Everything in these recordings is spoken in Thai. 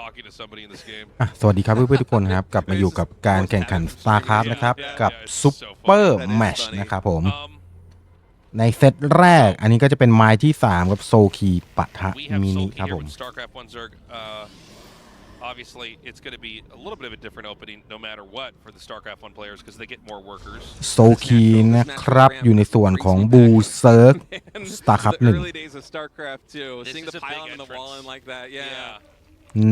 talking to somebody in this game. อะสวัสดีครับเพื่อนๆทุกคนครับ กลับมาอยู่กับการแข่งขัน StarCraft นะครับ กับ Super Match นะครับผม Um, ในเซตแรกอันนี้ก็จะเป็นไม้ที่ 3 กับโซคีปะทะ we have มินิ Soul ครับ here ผม with StarCraft One Zerg. Uh, obviously, it's going to be a little bit of a different opening, no matter what, for the StarCraft One players because they get more workers. โซคีนะครับ อยู่ในส่วนของบูเซิร์ก Man, StarCraft the 1 early days of StarCraft 2, This seeing is the a big pylon and the wall entrance. in like that, yeah.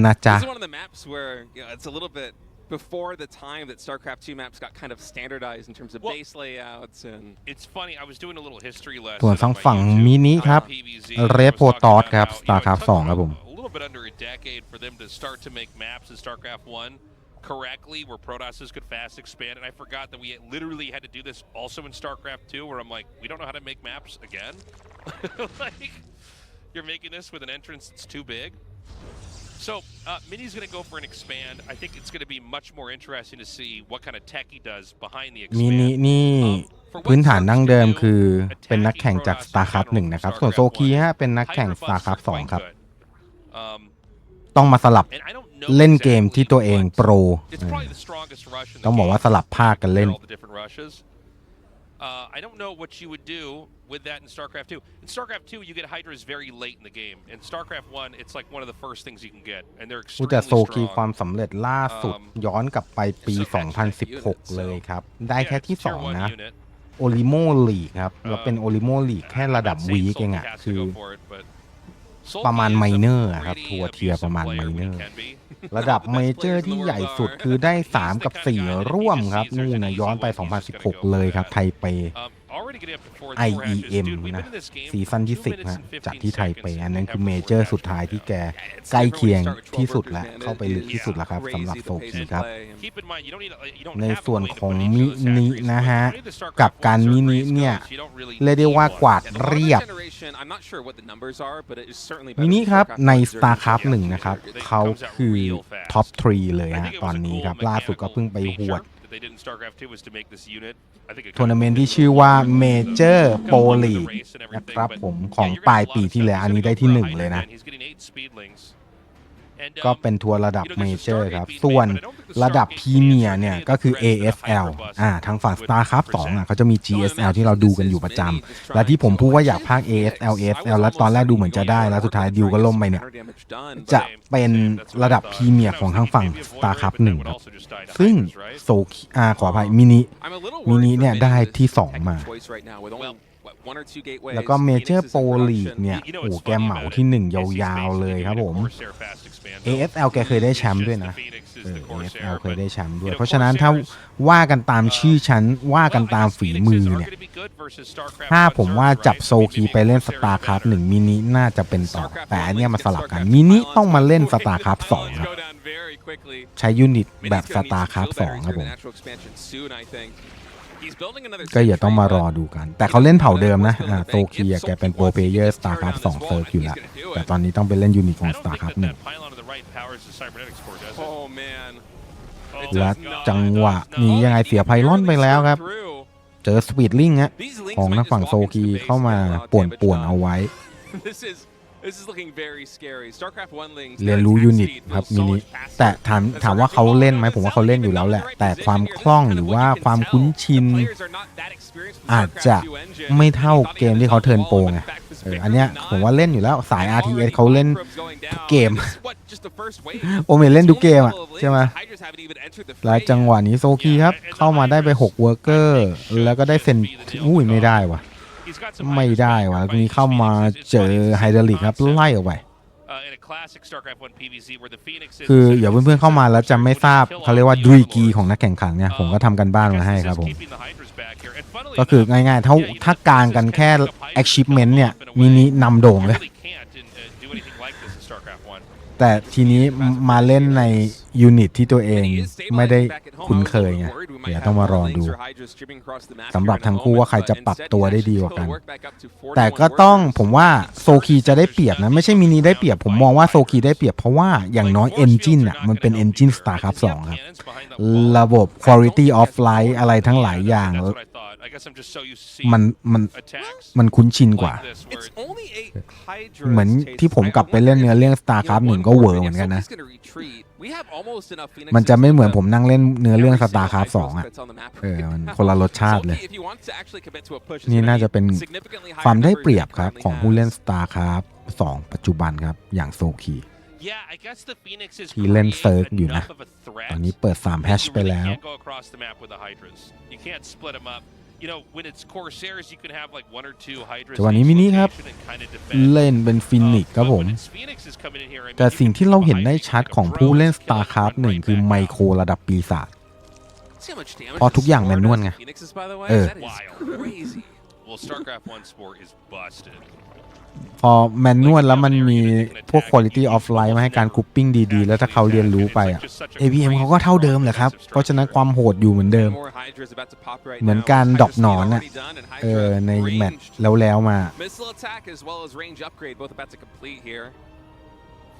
นะจ๊ะ This is one of the maps where you know, it's a little bit before the time that StarCraft 2 maps got kind of standardized in terms of Well- base layouts and It's funny. I was doing a little history lesson. ส่วน on ทาง my ฝั่ง YouTube มินิครับ on PVZ. Red I was Protoss talking ครับ about how, you know, it StarCraft took 2ครับผม A little bit under a decade for them to start to make maps in StarCraft 1 correctly, where Protosses could fast expand. And I forgot that we literally had to do this also in StarCraft 2, where I'm like, we don't know how to make maps again. like, you're making this with an entrance that's too big. So, uh, Mini's going to go for an expand. I think it's going to be much more interesting to see what kind of tech he does behind the มิ expand. นินี่พื้นฐานดั้งเดิมคือเป็นนักแข่งจาก StarCraft 1 นะครับ ส่วนโซคีฮะเป็นนักแข่ง StarCraft 2 ครับ Um, ต้องมาสลับ and I don't know เล่นเกมที่ exactly ตัวเอง what- โปร It's probably the strongest rush in the ต้องบอกว่า game. สลับภาคกันเล่น All the different rushes. Uh, I don't know what you would do with that in StarCraft 2. In StarCraft 2, you get Hydras very late in the game. In StarCraft 1, it's like one of the first things you can get, and they're ผู้ extremely จะโซคี strong. ความสำเร็จล่าสุด Um, ย้อนกลับไปปี 2016 เลยครับ ได้ Yeah, แค่ it's ที่ tier one 2นะ unit. โอลิโมลีกครับเราเป็นโอลิโมลีกแค่ระดับ I'm not saying วีกเอง Sulky อะ has to คือ go for it, but Sulky ประมาณ is a minor อะครับ pretty ทัวร์เทียร์ abusive ประมาณ player when he minor can be. ระดับเมเจอร์ที่ใหญ่สุดคือได้ 3 กับ 4 ร่วมครับนู่นนะย้อนไป 2016 เลยครับ ไทเป Um, already getting up to four and four hatches. IEM Dude, we've been นะ in this game ซีซั่นที่ for two 10ฮะ minutes and จากที่ไท15เป seconds อันนั้น and คือ have เม four เจอร์ hatches. สุดท้ายที่แก it's ใกล้ different เคียง when you start with ที่12สุด workers, แล้ว man. เข้าไปลึก It- ที่สุดแล้วครับ crazy สำหรับ the โซ pace คี of ครับ play and- Keep in mind, you don't need a- you don't ใน have a ส่วน way to ของ put each มิ of those นิ factories, นะ but ฮะ the way the StarCraft กับ one การ Zerg มินิ race เนี่ย goes, you don't really เรียกได้ need ว่า one. กวาด And the modern เรียบ generation, I'm not sure what the numbers are, but it is certainly มิ better นิ than ครับ StarCraft ใน one Zerg StarCraft and 1นะครับ It เขา comes out คือ real fast. ท็อป3เลย I ฮะ think it ต was อน a นี้ cool ครับ ล่าสุดก็เพิ่งไปห mechanical วด feature that they did in StarCraft 2 was to make this unit. I think it ทัวร์นาเมนต์ kind of ที่ fit ชื่อ the- ว่า the- Major the- Pro the League race and everything, นะครับ but ผมของ yeah, you're ปลาย gonna have a ปี lot of ที่แล้ว stuff. อันนี้ He's ได้ gonna ที่ go ห for นึ่ง Hydra เลยนะ ก็ um, เป็นทัวร์ระดับ you know, เม there's a เจอร์ Stargate ครับ being ส่วน made, but I don't think the ระดับ Stargate พรีเมียร์ is เนี่ย really ก็คือ the threat that the AFL Hydra Bus อ่าทางฝั่ง would StarCraft 2 present. อะเขาจะมี GSL ที่เราดูกันอยู่ประจำและที่ผมพูดว่าอยากพาก ASL ASL แล้วตอนแรกดูเหมือนจะได้ แล้วสุดท้ายดิวก็ล่มไปเนี่ย จะเป็นระดับพรีเมียร์ของทางฝั่ง StarCraft 1ครับซึ่งโซคิอ่าขออภัยมินิมินิเนี่ยได้ที่สองมา แล้วก็เมเจอร์โปรลีกเนี่ย You know โอ้ what's แก funny เหมา about it ที่หนึ่ง is ย he's าวๆ basically เลยครับผม doing a Corsair fast expand. AFL แกเคยได้แชมป์ด้วยนะ It's just the Phoenix is เออ the Corsair, AFL เคย but ได้แชมป์ด้วย you know, เพราะฉะนั้นถ้า Corsairs, ว่ากันตามชื่อชั้นว่ากันตามฝีมือเนี่ย ถ้าผมว่าจับโซคีไปเล่นสตาร์คราฟหนึ่งมินิน่าจะเป็นต่อ แต่อันเนี้ยมาสลับกันมินิต้องมาเล่นสตาร์คราฟสองครับใช้ยูนิตแบบสตาร์คราฟสองครับผม ก็อย่าต้องมารอดูกัน แต่เขาเล่นเผ่าเดิมนะอ่าโซคีอะแกเป็นโปรเพลเยอร์สตาร์คราฟสองเซิร์ฟอยู่แล้วแต่ตอนนี้ต้องไปเล่นยูนิตของสตาร์คราฟหนึ่ง Oh man และจังหวะนี้ยังไงเสียไพลอนไปแล้วครับ เจอสปีดลิงฮะของทางฝั่งโซคีเข้ามาป่วนๆเอาไว้ This is this is looking very scary. StarCraft 1 Lings เรียนรู้ยูนิตครับมินิแต่ถามถามว่าเขาเล่นไหมผมว่าเขาเล่นอยู่แล้วแหละ แต่ความคล่องหรือว่าความคุ้นชิน อาจจะไม่เท่าเกมที่เขาเทิร์นโปรไงเอออันเนี้ยผมว่าเล่นอยู่แล้วสาย RTS เขาเล่นทุกเกม โอเมนเล่นทุกเกมอะใช่ไหมและจังหวะนี้โซคีครับ เข้ามาได้ไป 6 เวอร์เกอร์ แล้วก็ได้เซนอุ้ยไม่ได้วะ ไม่ได้วะนี้เข้ามาเจอไฮเดรลิกครับไล่ออกไปคืออย่าเพื่อนๆเข้ามาแล้วจะไม่ทราบเขาเรียกว่าดรีกีของนักแข่งขันเนี่ยผมก็ทำกันบ้านมาให้ครับผมก็คือง่ายๆถ้าถ้ากลางกันแค่ achievement เนี่ยมินินำโด่งเลยแต่ทีนี้มาเล่นใน ยูนิตที่ตัวเองไม่ได้คุ้นเคยไงเดี๋ยวต้องมารอดูสำหรับทั้งคู่ว่าใครจะปรับตัวได้ดีกว่ากัน แต่ก็ต้องผมว่าโซคีจะได้เปรียบนะ ไม่ใช่มินิได้เปรียบ ผมมองว่าโซคีได้เปรียบเพราะว่าอย่างน้อยเอนจินอะมันเป็นเอนจิน StarCraft 2ครับ ระบบ quality of life อะไรทั้งหลายอย่าง มันมันมันคุ้นชินกว่า เหมือนที่ผมกลับไปเล่นเนื้อเรื่อง StarCraft 1ก็เวอร์เหมือนกันนะมันจะไม่เหมือนผมนั่งเล่นเนื้อเรื่อง StarCraft 2อะ เออ มันคนละรสชาติเลย นี่น่าจะเป็นความได้เปรียบครับ ของผู้เล่น StarCraft 2ปัจจุบันครับ อย่างโซคีที่เล่นเซิร์กอยู่นะตตออนนนี้นี้เปิด3แฮชไปแล้ว จังหวะนี้มินิครับ เล่นเป็นฟินิกครับผม แต่สิ่งที่เราเห็นได้ชัดของผู้เล่น StarCraft 1คือไมโครระดับปีศาจพอทุกอย่างแมนนวลไง เออ Well, StarCraft 1 Sport is busted. พอแมนนวลแล้วมันมีพวก quality of life มาให้การกรุ๊ปปิ้งดีๆ แล้วถ้าเขาเรียนรู้ไปอะ APM เขาก็เท่าเดิมแหละครับ เพราะฉะนั้นความโหดอยู่เหมือนเดิม เหมือนการดรอปหนอนอะเออในแมตช์แล้วแล้วๆมา Missile attack as well as range upgrade both about to complete here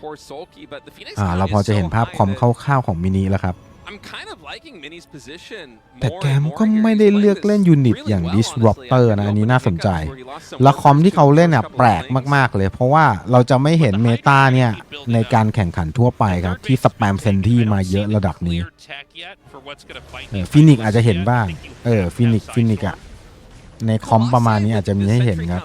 for Sulky, but the Phoenix อ่า count เราพอ is จะ so เห็นภาพ high คอม that คร่าวๆของมินิแล้วครับ I'm kind of liking Mini's position แต่ more แก and ม more ก็ here. ไม่ He's ได้ playing เลือก this เล่นยูนิต really อย่าง well, Disruptor honestly, นะ after อันนี้ the น่า opening สนใจ cuts where he lost some และคอม workers ที่ to เขาเล่น a อะ couple แปลก lanes. มาก ๆ เลย เพราะว่าเราจะไม่เห็นเมตาเนี่ย ในการแข่งขันทั่วไปครับ ที่สแปมเซนที่มาเยอะระดับนี้เออฟินิกอาจจะเห็นบ้าง เออฟินิกฟินิกอะในคอมประมาณนี้อาจจะมีให้เห็นครับ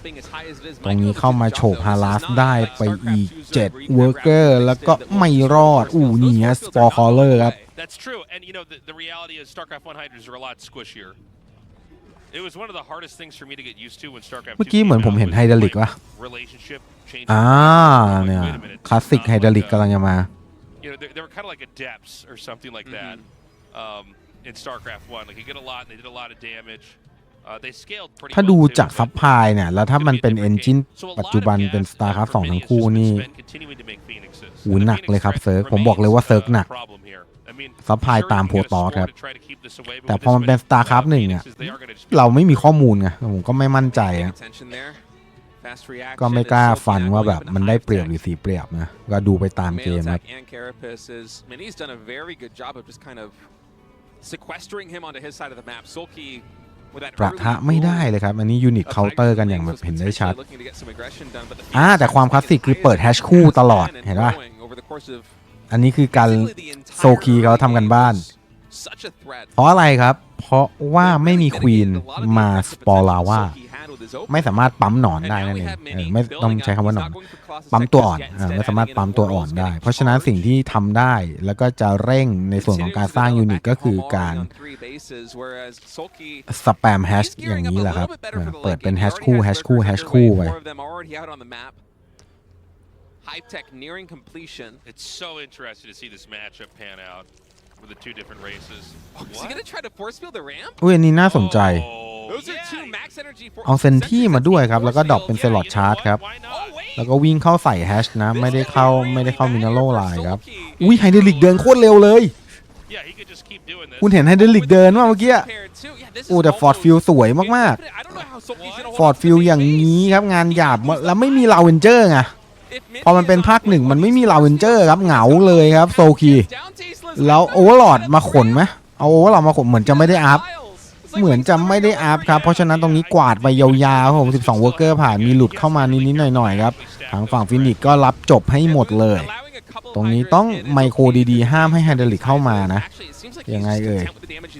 ตรงนี้เข้ามาโฉบฮาราสได้ไปอีก7เวอร์เกอร์แล้วก็ไม่รอด อู้นี่ฮะสปอร์คอลเลอร์ครับ That's true, and you know the, the reality is StarCraft 1 Hydras are a lot squishier. It was one of the hardest things for me to get used to when StarCraft เมื่อกี้เหมือนผมเห็นไฮดรอลิกวะ relationship change. อ่าเนี่ยคลาสสิกไฮดรอลิกกำลังจะมา You know, they, they were kind of like adepts or something like that um, in StarCraft 1. Like you get a lot, and they did a lot of damage. Uh, they scaled pretty ถ้า well ดู too, จาก but ซับพลายเนี่ย แล้วถ้ามันเป็นเอนจิน So a lot ปัจจุบัน of เป็น gas StarCraft for 2ทั้ง Phoenix คู่ just นี่ spent continuing to make Phoenixes. หู And the หนัก Phoenix เลยครับ threat เซิร์ฟผมบอกเลยว่า remains, เซิร์ฟ uh, หนัก ซัพพลาย sure, ตาม you โพ can get a ตอส score ครับ to try to keep this away, but แต่ with พอ this มันเป็น many, uh, StarCraft 1เนี่ย Phoenixes, they are gonna just be เราไม่มีข้อมูลไงผมก็ไม่มั่นใจอะ Attention there. Fast reaction ก็ไม่ is กล้า Sulky ฟัน not ว่า going แบบ even มันได้ high เปรียบ tech. หรือเสียเปรียบนะ ก็ดูไปตามเก Mail มครับ attack and Carapace is Mini's done a very good job of just kind of sequestering him onto his side of the map. Sulky with that ประทะ early ไม่ได้ boom เลยครับ อันนี้ยูนิต of เคาน์เตอร์ Hydra กันอย่างแบบ Flames was เห็นได้ชัด potentially looking to get some aggression done, but the อ่า Phoenix แต่ความคลาสสิกคือเปิดแฮชคู่ตลอด and เห็นป่ะ growing over the course of อันนี้คือการ basically the entire โซคีเขาทำกันบ้าน was such a threat. เพราะอะไรครับ เพราะว่าไม่มีควีนมาสปอร์ลาว่าไม่สามารถปั๊มหนอนได้นั่นเองเออไม่ต้องใช้คำว่าหนอน ปั๊มตัวอ่อนอ่าไม่สามารถปั๊มตัวอ่อนได้ เพราะฉะนั้นสิ่งที่ทำได้แล้วก็จะเร่งในส่วนของการสร้างยูนิตก็คือการสแปมแฮชอย่างนี้แหละครับเออเปิดเป็นแฮชคู่แฮชคู่แฮชคู่ไป Hype-Tech nearing completion. It's so interesting to see this matchup pan out with the two different races. Is he gonna try to force field the ramp? อุ้ยอันนี้น่าสนใจ Oh, Those are yeah. two max energy for เอาเซนที่มาด้วยครับ แล้วก็ดรอปเป็น Yeah, เซลอด you ชาร์จ know ครับ what? Why not? Oh, wait. แล้วก็วิ่งเข้าใส่แฮชนะ ไม่ได้เข้าไม่ได้เข้ามินาโลไลน์ครับ Sulky อุ้ยไฮเดรลิกเดินโคตรเร็วเลย Yeah, he could just keep doing this. คุณเห็นไฮเดรลิกเดินว่าเมื่อกี้ compared to- yeah, this is โอ้แต่ฟอร์ด almost ฟิลสวยมาก infinite. I don't know how Sulky's gonna ๆ hold ฟอร์ด on to ฟิล the อย่าง base. นี้ครับ งานหยาบแล้วไม่มีลาเวนเจอร์ไง If Mini พอมันเป็นภาคหนึ่งมันไม่มีลาเวนเจอร์ครับเหงาเลยครับโซคีแล้วโอเวอร์ลอดมาขนไหมเอาโอเวอร์ลอดมาขนเหมือนจะไม่ได้อัพเหมือนจะไม่ได้อัพครับ เพราะฉะนั้นตรงนี้กวาดไปยาวๆครับผม12เวอร์เกอร์ผ่านมีหลุดเข้ามานิดๆหน่อยๆครับ ทางฝั่งฟินิกก็รับจบให้หมดเลย ตรงนี้ต้องไมโครดีๆ ห้ามให้ไฮเดรลิกเข้ามานะ ยังไงเอ่ย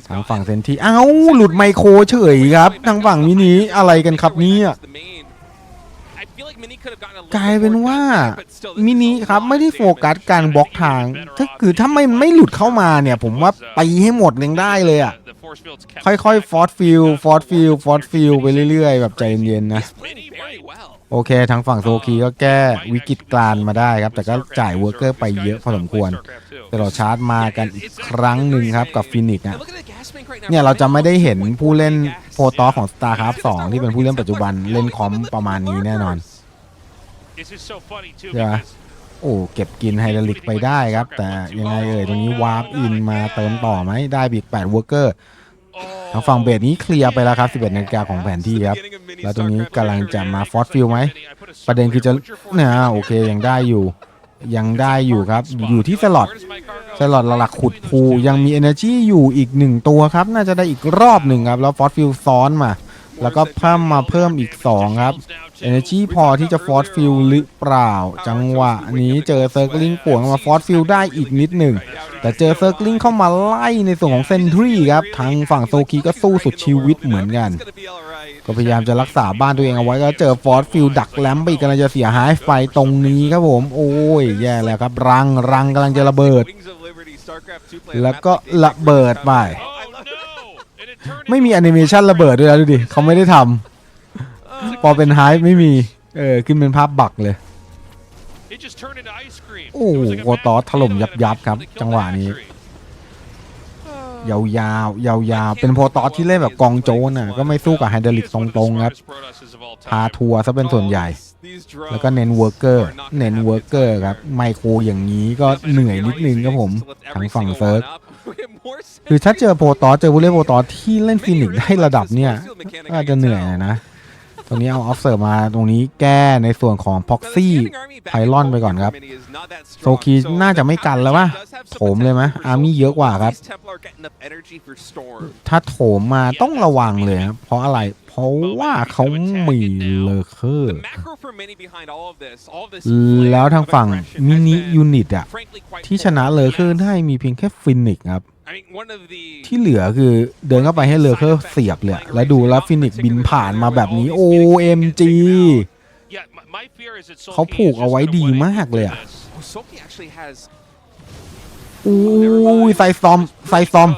ทางฝั่งเซนทีเอ้า หลุดไมโครเฉยครับ ทางฝั่งมินิอะไรกันครับเนี่ย I feel like Mini could have gotten a little กลายเป็น more ว่า done there, but still, this มิ is นิ a ครับ lot ไม่ได้ of โฟกัส damage. การบล็อกทาง ถ้าคือถ้าไม่ไม่หลุดเข้ามาเนี่ย ผมว่าไปให้หมดยังได้เลยอะ The force field's kept ค่อยๆ back. ฟอร์ดฟิลฟอร์ดฟิลฟอร์ดฟิลไปเรื่อยๆ แบบใจเย็นๆนะ He's playing very well. โอเค ทางฝั่งโซคีก็แก้วิกฤตกลานมาได้ครับ แต่ก็จ่ายเวอร์เกอร์ไปเยอะพอสมควร แต่เราชาร์จมากันอีกครั้งหนึ่งครับกับฟินิก And อะ look at the gas bank right now. เนี่ยเราจะไม่ได้เห็น1.1ผู้เล่น gas. โปรตอของ StarCraft 2 ที่เป็นผู้เล่นปัจจุบันเล่นคอมประมาณนี้แน่นอน It's just so funny too Yeah. because โอ้เก็บกินไฮดรอลิกไปได้ครับ แต่ยังไงเอ่ยตรงนี้วาร์ปอินมาเติมต่อไหมได้บีก8วอร์เกอร์ทางฝั่งเบสนี้เคลียร์ไปแล้วครับ 11นาฬิกาของแผนที่ครับ แล้วตรงนี้กำลังจะมาฟอสฟิลไหม ประเด็นคือจะเนี่ยโอเคยังได้อยู่ ยังได้อยู่ครับ อยู่ที่สล็อต สล็อตหลักๆขุดภูยังมี Energy อยู่อีกหนึ่งตัวครับ น่าจะได้อีกรอบหนึ่งครับ แล้วฟอสฟิลซ้อนมา แล้วก็เพิ่มมาเพิ่มอีก 2 ครับ Energy พอที่จะฟอสฟิลหรือเปล่า จังหวะนี้เจอเซอร์ l ลิงป่วงมาฟอสฟิลได้อีกนิดหนึ่ง แต่เจอเซอร์ l ลิงเข้ามาไล่ในส่วนของเซนทรีครับ ทางฝั่งโซคีก็สู้สุดชีวิตเหมือนกัน ก็พยายามจะรักษาบ้านตัวเองเอาไว้ก็เจอฟอสฟิลดักแลมไปอีกกำลังจะเสียหายไฟตรงนี้ครับผม โอ้ยแย่แล้วครับ รังรังกำลังจะระเบิด แล้วก็ระเบิดไป ไม่มีแอนิเมชันระเบิดด้วยนะดูดิเขาไม่ได้ทำพอเป็นไฮไม่มี เออขึ้นเป็นภาพบักเลย โอ้โหโอตอถล่มยับยับครับ จังหวะนี้ ยาวยาวยาวยาวเป็นโพตอสที่เล่นแบบกองโจนอะก็ไม่สู้กับไฮเดรลิกตรงๆครับพาทัวร์ซะเป็นส่วนใหญ่ แล้วก็เน้นเวิร์กเกอร์เน้นเวิร์กเกอร์ครับไมโครอย่างนี้ก็เหนื่อยนิดนึงครับผมทางฝั่งเซิร์ฟ คือถ้าเจอโพตอสเจอผู้เล่นโพตอสที่เล่นฟินิกซ์ได้ระดับเนี่ยก็อาจจะเหนื่อยหน่อยนะ ตรงนี้เอาออฟเซอร์มาตรงนี้แก้ในส่วนของพ็อกซี่ไพลอนไปก่อนครับ โซคีน่าจะไม่กันแล้ววะโถมเลยไหมอาร์มี่เยอะกว่าครับ ถ้าโถมมาต้องระวังเลยครับเพราะอะไรเพราะว่าเขามีเลอเคอร์แล้วทางฝั่งมินิยูนิตอะที่ชนะเลอเคอร์ได้มีเพียงแค่ฟินิกครับ ที่เหลือคือเดินเข้าไปให้เลอเคอร์เสียบเลยอะแล้วดูแล้วฟินิกซ์บินผ่านมาแบบนี้ OMG เขาผูกเอาไว้ดีมากเลยอะอุ้ยไซซอมไซซอม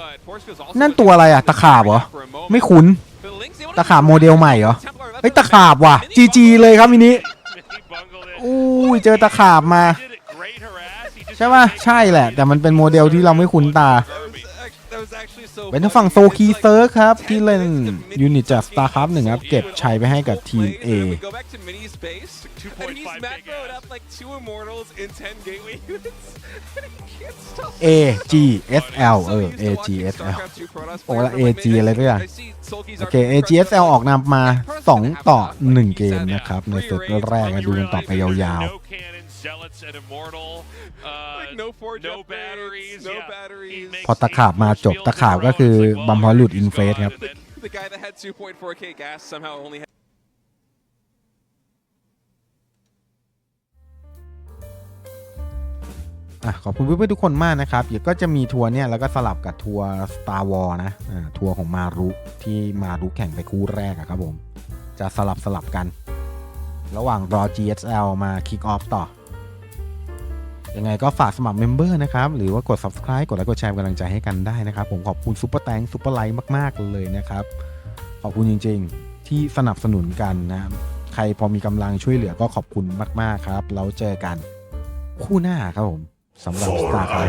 นั่นตัวอะไรอะตะขาบเหรอ ไม่คุ้น ตะขาบโมเดลใหม่เหรอเฮ้ยตะขาบว่ะ GG เลยครับมินิอุ้ยเจอตะขาบมา ใช่ป่ะใช่แหละ แต่มันเป็นโมเดลที่เราไม่คุ้นตา เป็นทางฝั่งโซคีเซิร์ครับ ที่เล่นยูนิตจาก StarCraft หนึ่งครับ เก็บชัยไปให้กับทีม A A G S L เออ A G S L โอ้ละ A G อะไรด้วยอะโอเค A G S L ออกนำมา 2 ต่อ 1 เกมนะครับ ในเซตแรกนะดูกันต่อไปยาวๆ พอตะขาบมาจบ ตะขาบก็คือบัมพอหลุดอินเฟสครับ The guy that had 2.4k gas somehow only had อะขอบคุณเพื่อนๆทุกคนมากนะครับ เดี๋ยวก็จะมีทัวร์เนี่ย แล้วก็สลับกับทัวร์ Star War นะอ่าทัวร์ของมารุที่มารุแข่งไปคู่แรกอะครับผม จะสลับสลับกัน ระหว่างรอ GSL มา Kick Off ต่อ ยังไงก็ฝากสมัครเมมเบอร์นะครับ หรือว่ากด Subscribe กดไลค์กดแชร์เป็นกำลังใจให้กันได้นะครับ ผมขอบคุณซุปเปอร์แตงซุปเปอร์ไลท์มาก ๆ เลยนะครับ ขอบคุณจริง ๆ ที่สนับสนุนกันนะใครพอมีกำลังช่วยเหลือก็ขอบคุณมาก ๆ ครับแล้วเจอกัน คู่หน้าครับผมสำหรับ Star ครับ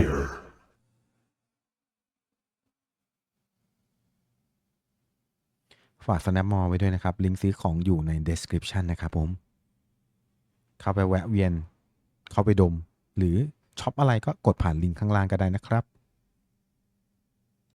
ฝาก Snap m a l l ไว้ด้วยนะครับ ลิงก์ซื้อของอยู่ใน description นะครับผม เข้าไปแวะเวียน เข้าไปดม หรือช็อปอะไรก็กดผ่านลิงก์ข้างล่างก็ได้นะครับ